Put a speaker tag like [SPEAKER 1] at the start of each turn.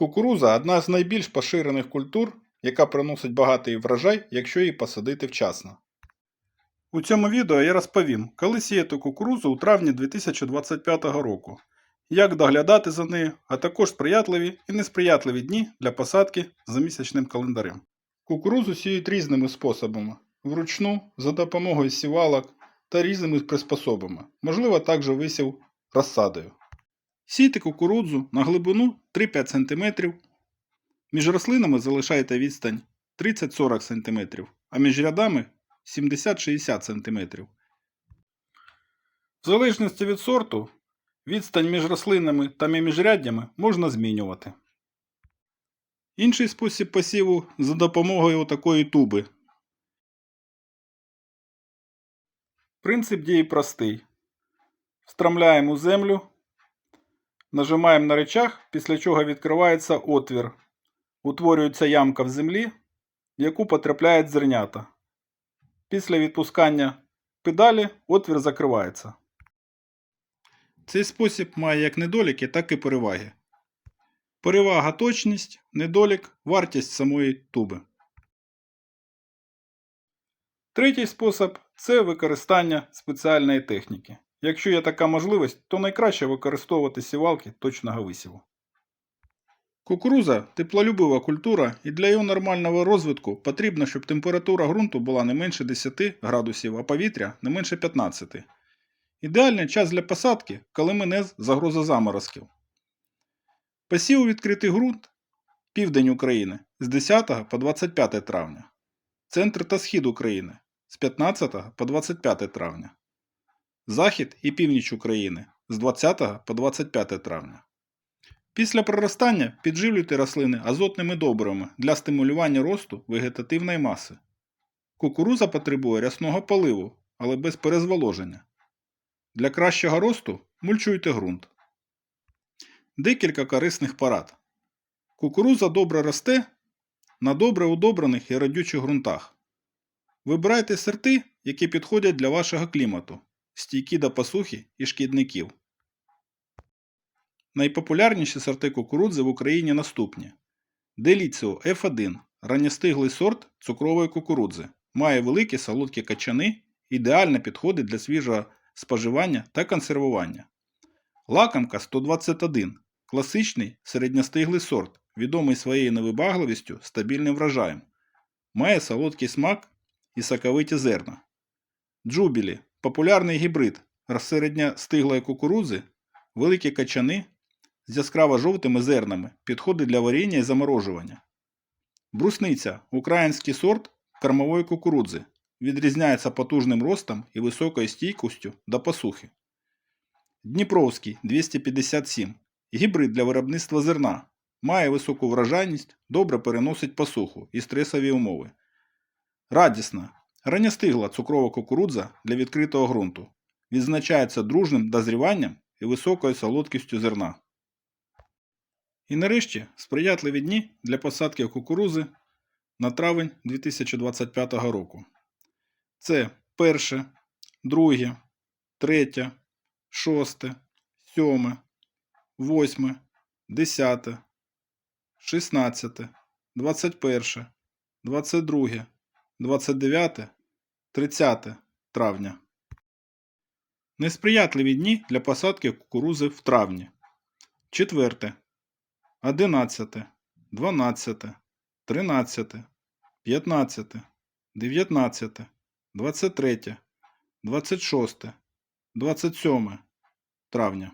[SPEAKER 1] Кукуруза одна з найбільш поширених культур, яка приносить багатий врожай, якщо її посадити вчасно. У цьому відео я розповім, коли сіяти кукурузу у травні 2025 року, як доглядати за нею, а також сприятливі і несприятливі дні для посадки за місячним календарем. Кукурузу сіють різними способами: вручну, за допомогою сівалок та різними приспособами, можливо, також висів розсадою. Сійте кукурудзу на глибину 3-5 см. Між рослинами залишайте відстань 30-40 см, а між рядами 70-60 см. В залежності від сорту, відстань між рослинами та міжряддями можна змінювати. Інший спосіб посіву за допомогою такої туби. Принцип дії простий. Встромляємо землю, нажимаємо на речах, після чого відкривається отвір. Утворюється ямка в землі, в яку потрапляють зернята. Після відпускання педалі отвір закривається. Цей спосіб має як недоліки, так і переваги. Перевага точність, недолік вартість самої туби. Третій спосіб це використання спеціальної техніки. Якщо є така можливість, то найкраще використовувати сівалки точного висіву. Кукуруза теплолюбива культура, і для його нормального розвитку потрібно, щоб температура ґрунту була не менше 10 градусів, а повітря не менше 15. Ідеальний час для посадки, коли мене загроза заморозків. Посів у відкритий ґрунт південь України з 10 по 25 травня, центр та схід України з 15 по 25 травня, захід і північ України з 20 по 25 травня. Після проростання підживлюйте рослини азотними добривами для стимулювання росту вегетативної маси. Кукуруза потребує рясного поливу, але без перезволоження. Для кращого росту мульчуйте ґрунт. Декілька корисних порад. Кукуруза добре росте на добре удобрених і родючих ґрунтах. Вибирайте сорти, які підходять для вашого клімату, стійкі до посухи і шкідників. Найпопулярніші сорти кукурудзи в Україні наступні: Деліціо F1 ранньостиглий сорт цукрової кукурудзи. Має великі солодкі качани, ідеально підходить для свіжого споживання та консервування. Лакомка 121 класичний середньостиглий сорт, відомий своєю невибагливістю, стабільним врожаєм. Має солодкий смак і соковиті зерна. Джубілі популярний гібрид середньостиглої кукурудзи, великі качани з яскраво жовтими зернами, підходить для варіння і заморожування. Брусниця український сорт кормової кукурудзи. Відрізняється потужним ростом і високою стійкістю до посухи. Дніпровський 257 гібрид для виробництва зерна. Має високу врожайність, добре переносить посуху і стресові умови. Радісна. Ранньостигла цукрова кукурудза для відкритого ґрунту. Відзначається дружним дозріванням і високою солодкістю зерна. І нарешті сприятливі дні для посадки кукурузи на травень 2025 року. Це перше, друге, третє, шосте, сьоме, восьме, десяте, шістнадцяте, двадцять перше, двадцять друге, двадцять дев'яте, тридцяте травня. Несприятливі дні для посадки кукурузи в травні. Четверте, одинадцяте, дванадцяте, тринадцяте, п'ятнадцяте, дев'ятнадцяте, двадцять третє, двадцять шосте, двадцять сьоме травня.